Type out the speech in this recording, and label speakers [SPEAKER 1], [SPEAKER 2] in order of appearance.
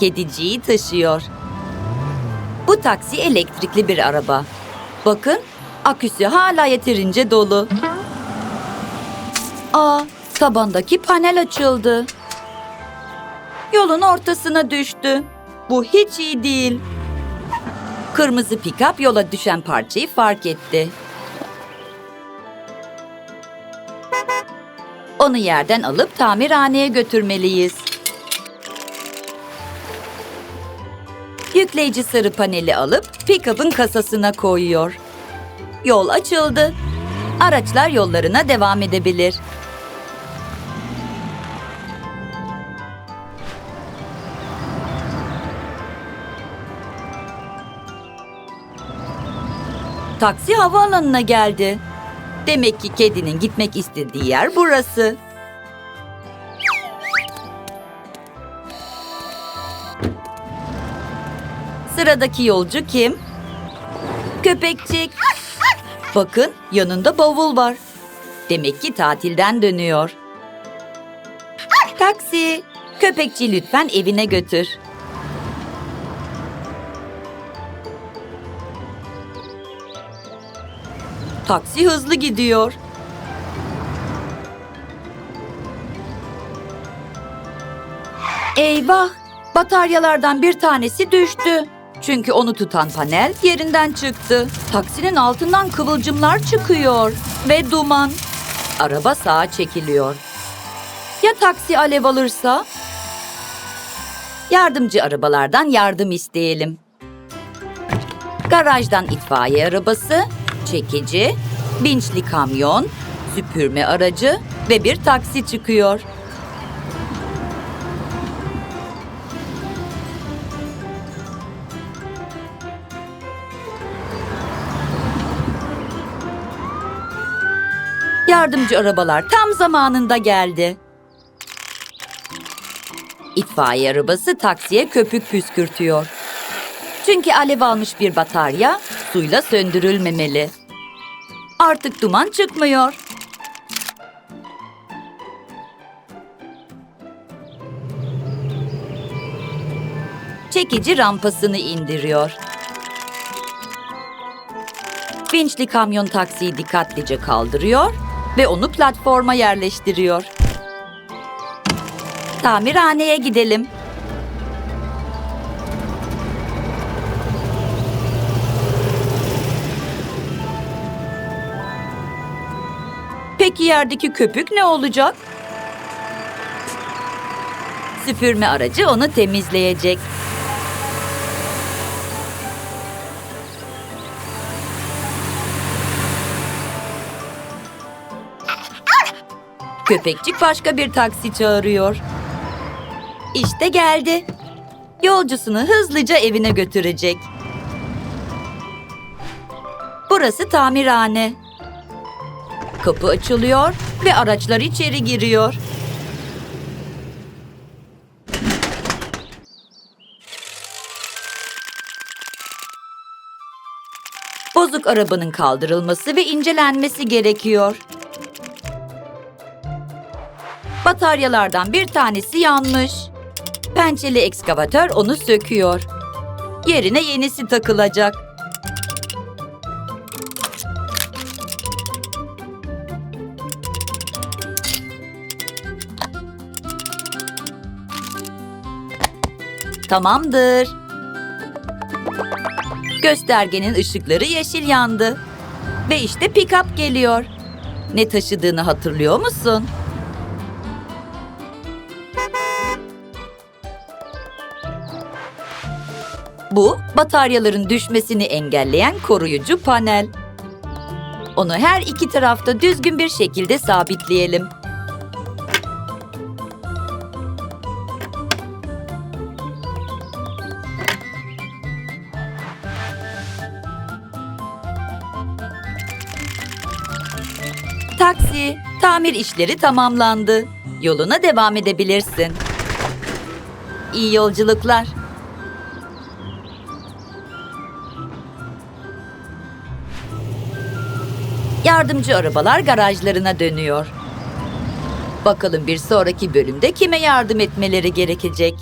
[SPEAKER 1] Kediciyi taşıyor. Bu taksi elektrikli bir araba. Bakın, aküsü hala yeterince dolu. Aa, tabandaki panel açıldı. Yolun ortasına düştü. Bu hiç iyi değil. Kırmızı pikap yola düşen parçayı fark etti. Onu yerden alıp tamirhaneye götürmeliyiz. Yükleyici sarı paneli alıp pick-up'ın kasasına koyuyor. Yol açıldı. Araçlar yollarına devam edebilir. Taksi havaalanına geldi. Demek ki kedinin gitmek istediği yer burası. Sıradaki yolcu kim? Köpekçik. Bakın yanında bavul var. Demek ki tatilden dönüyor. Taksi. Köpekçi lütfen evine götür. Taksi hızlı gidiyor. Eyvah! Bataryalardan bir tanesi düştü. Çünkü onu tutan panel yerinden çıktı. Taksinin altından kıvılcımlar çıkıyor ve duman. Araba sağa çekiliyor. Ya taksi alev alırsa? Yardımcı arabalardan yardım isteyelim. Garajdan itfaiye arabası, çekici, binçli kamyon, süpürme aracı ve bir taksi çıkıyor. Yardımcı arabalar tam zamanında geldi. İtfaiye arabası taksiye köpük püskürtüyor. Çünkü alev almış bir batarya suyla söndürülmemeli. Artık duman çıkmıyor. Çekici rampasını indiriyor. Vinçli kamyon taksiyi dikkatlice kaldırıyor ve onu platforma yerleştiriyor. Tamirhaneye gidelim. Peki yerdeki köpük ne olacak? Süpürme aracı onu temizleyecek. Köpekçik başka bir taksi çağırıyor. İşte geldi. Yolcusunu hızlıca evine götürecek. Burası tamirhane. Kapı açılıyor ve araçlar içeri giriyor. Bozuk arabanın kaldırılması ve incelenmesi gerekiyor. Bataryalardan bir tanesi yanmış. Pençeli ekskavatör onu söküyor. Yerine yenisi takılacak. Tamamdır. Göstergenin ışıkları yeşil yandı. Ve işte pick-up geliyor. Ne taşıdığını hatırlıyor musun? Bu, bataryaların düşmesini engelleyen koruyucu panel. Onu her iki tarafta düzgün bir şekilde sabitleyelim. Taksi, tamir işleri tamamlandı. Yoluna devam edebilirsin. İyi yolculuklar. Yardımcı arabalar garajlarına dönüyor. Bakalım bir sonraki bölümde kime yardım etmeleri gerekecek?